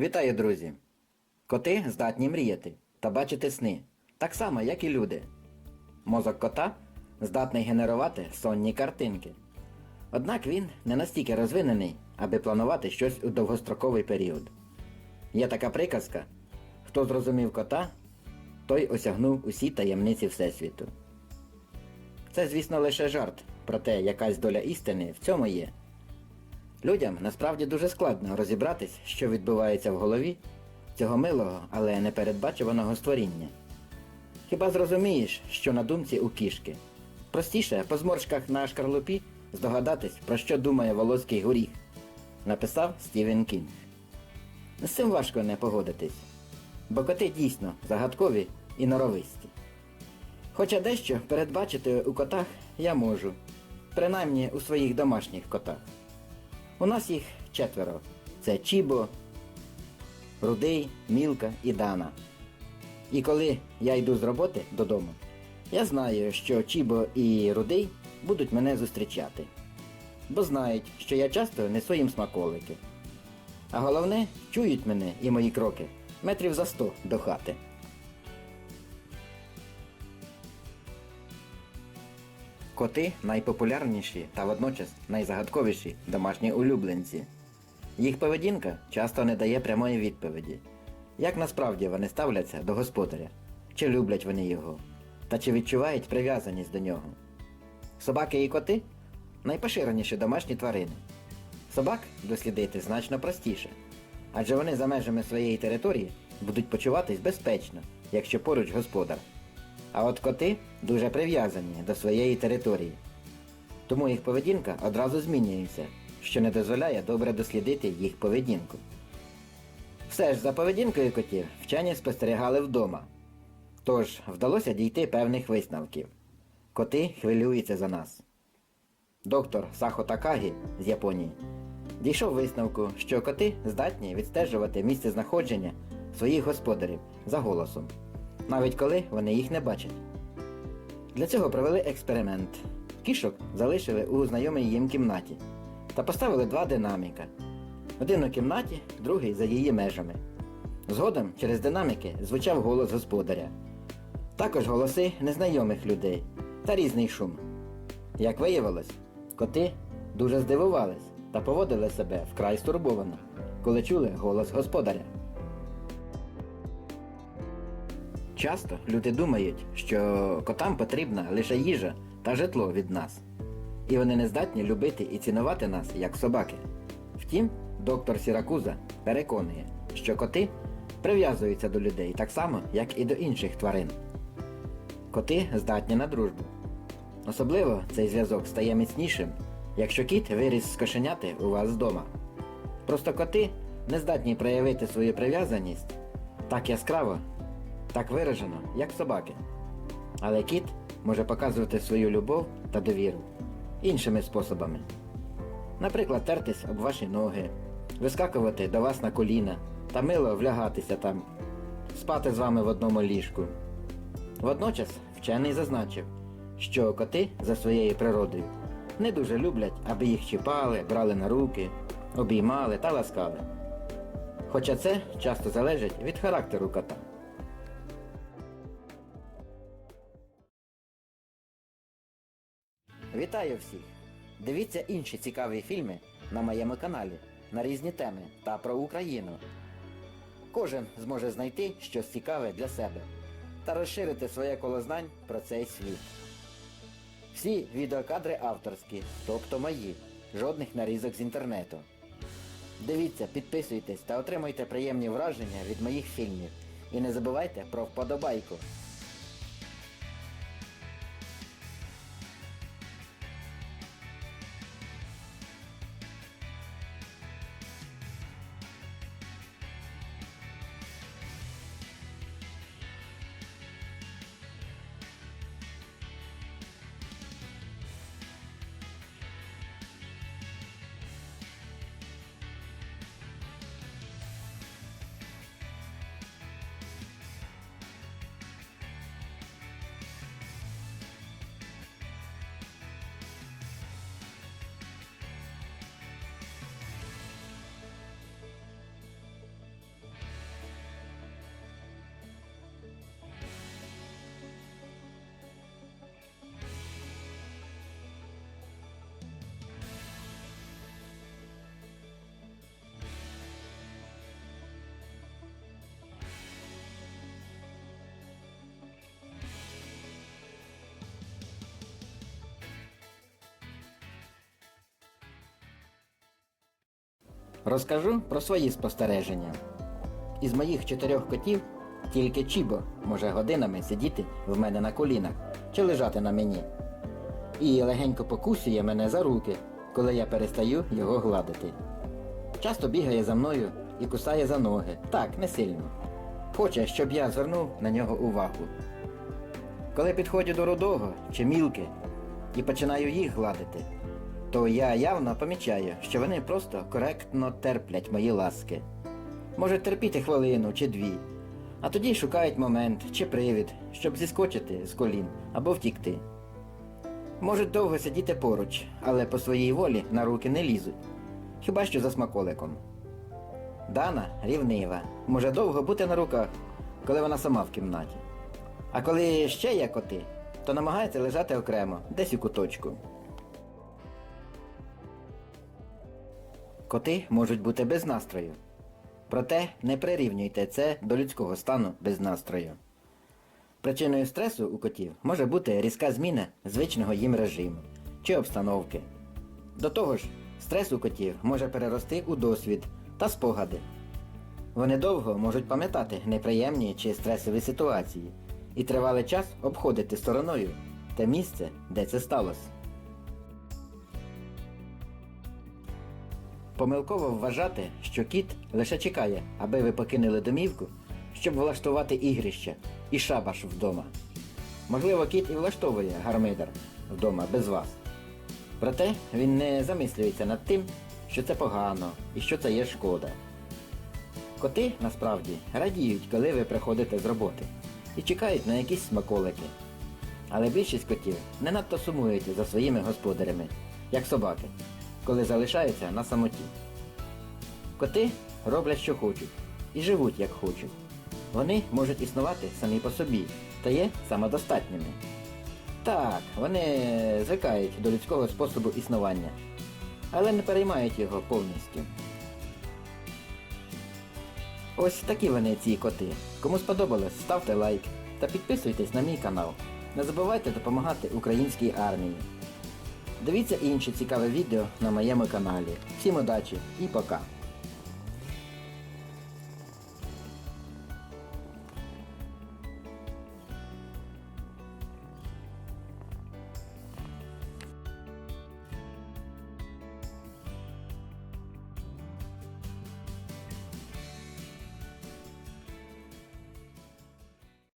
Вітаю, друзі! Коти здатні мріяти та бачити сни, так само, як і люди. Мозок кота здатний генерувати сонні картинки. Однак він не настільки розвинений, аби планувати щось у довгостроковий період. Є така приказка: хто зрозумів кота, той осягнув усі таємниці Всесвіту. Це, звісно, лише жарт, проте якась доля істини в цьому є. Людям насправді дуже складно розібратись, що відбувається в голові цього милого, але непередбачуваного створіння. Хіба зрозумієш, що на думці у кішки? Простіше по зморшках на шкарлупі здогадатись, про що думає волоський горіх, написав Стівен Кінг. З цим важко не погодитись, бо коти дійсно загадкові і норовисті. Хоча дещо передбачити у котах я можу, принаймні у своїх домашніх котах. У нас їх четверо. Це Чібо, Рудий, Мілка і Дана. І коли я йду з роботи додому, я знаю, що Чібо і Рудий будуть мене зустрічати. Бо знають, що я часто несу їм смаколики. А головне, чують мене і мої кроки метрів за сто до хати. Коти найпопулярніші та водночас найзагадковіші домашні улюбленці. Їх поведінка часто не дає прямої відповіді. Як насправді вони ставляться до господаря, чи люблять вони його, та чи відчувають прив'язаність до нього. Собаки і коти найпоширеніші домашні тварини. Собак дослідити значно простіше, адже вони за межами своєї території будуть почуватись безпечно, якщо поруч господар. А от коти дуже прив'язані до своєї території. Тому їх поведінка одразу змінюється, що не дозволяє добре дослідити їх поведінку. Все ж за поведінкою котів вчені спостерігали вдома. Тож вдалося дійти певних висновків. Коти хвилюються за нас. Доктор Сахо Такагі з Японії дійшов висновку, що коти здатні відстежувати місце знаходження своїх господарів за голосом, навіть коли вони їх не бачать. Для цього провели експеримент. Кішок залишили у знайомій їм кімнаті та поставили два динаміка. Один у кімнаті, другий за її межами. Згодом через динаміки звучав голос господаря. Також голоси незнайомих людей та різний шум. Як виявилось, коти дуже здивувались та поводили себе вкрай стурбовано, коли чули голос господаря. Часто люди думають, що котам потрібна лише їжа та житло від нас, і вони не здатні любити і цінувати нас як собаки. Втім, доктор Сіракуза переконує, що коти прив'язуються до людей так само, як і до інших тварин. Коти здатні на дружбу. Особливо цей зв'язок стає міцнішим, якщо кіт виріс з кошеняти у вас вдома. Просто коти не здатні проявити свою прив'язаність так яскраво, так виражено, як собаки. Але кіт може показувати свою любов та довіру іншими способами. Наприклад, тертись об ваші ноги, вискакувати до вас на коліна та мило влягатися там, спати з вами в одному ліжку. Водночас вчений зазначив, що коти за своєю природою не дуже люблять, аби їх чіпали, брали на руки, обіймали та ласкали. Хоча це часто залежить від характеру кота. Вітаю всіх! Дивіться інші цікаві фільми на моєму каналі на різні теми та про Україну. Кожен зможе знайти щось цікаве для себе та розширити своє коло знань про цей світ. Всі відеокадри авторські, тобто мої, жодних нарізок з інтернету. Дивіться, підписуйтесь та отримуйте приємні враження від моїх фільмів. І не забувайте про вподобайку. Розкажу про свої спостереження. Із моїх чотирьох котів тільки Чібо може годинами сидіти в мене на колінах чи лежати на мені. І легенько покусує мене за руки, коли я перестаю його гладити. Часто бігає за мною і кусає за ноги. Так, не сильно. Хоче, щоб я звернув на нього увагу. Коли підходжу до рудого чи мілки і починаю їх гладити, то я явно помічаю, що вони просто коректно терплять мої ласки. Можуть терпіти хвилину чи дві, а тоді шукають момент чи привід, щоб зіскочити з колін або втікти. Можуть довго сидіти поруч, але по своїй волі на руки не лізуть, хіба що за смаколиком. Дана рівнива, може довго бути на руках, коли вона сама в кімнаті. А коли ще є коти, то намагається лежати окремо, десь у куточку. Коти можуть бути без настрою. Проте не прирівнюйте це до людського стану без настрою. Причиною стресу у котів може бути різка зміна звичного їм режиму чи обстановки. До того ж, стрес у котів може перерости у досвід та спогади. Вони довго можуть пам'ятати неприємні чи стресові ситуації і тривалий час обходити стороною те місце, де це сталося. Помилково вважати, що кіт лише чекає, аби ви покинули домівку, щоб влаштувати ігрище і шабаш вдома. Можливо, кіт і влаштовує гармидар вдома без вас. Проте він не замислюється над тим, що це погано і що це є шкода. Коти насправді радіють, коли ви приходите з роботи і чекають на якісь смаколики. Але більшість котів не надто сумують за своїми господарями, як собаки, коли залишаються на самоті. Коти роблять, що хочуть, і живуть, як хочуть. Вони можуть існувати самі по собі та є самодостатніми. Так, вони звикають до людського способу існування, але не переймають його повністю. Ось такі вони ці коти. Кому сподобалось, ставте лайк та підписуйтесь на мій канал. Не забувайте допомагати українській армії. Дивіться інші цікаві відео на моєму каналі. Всім удачі і пока!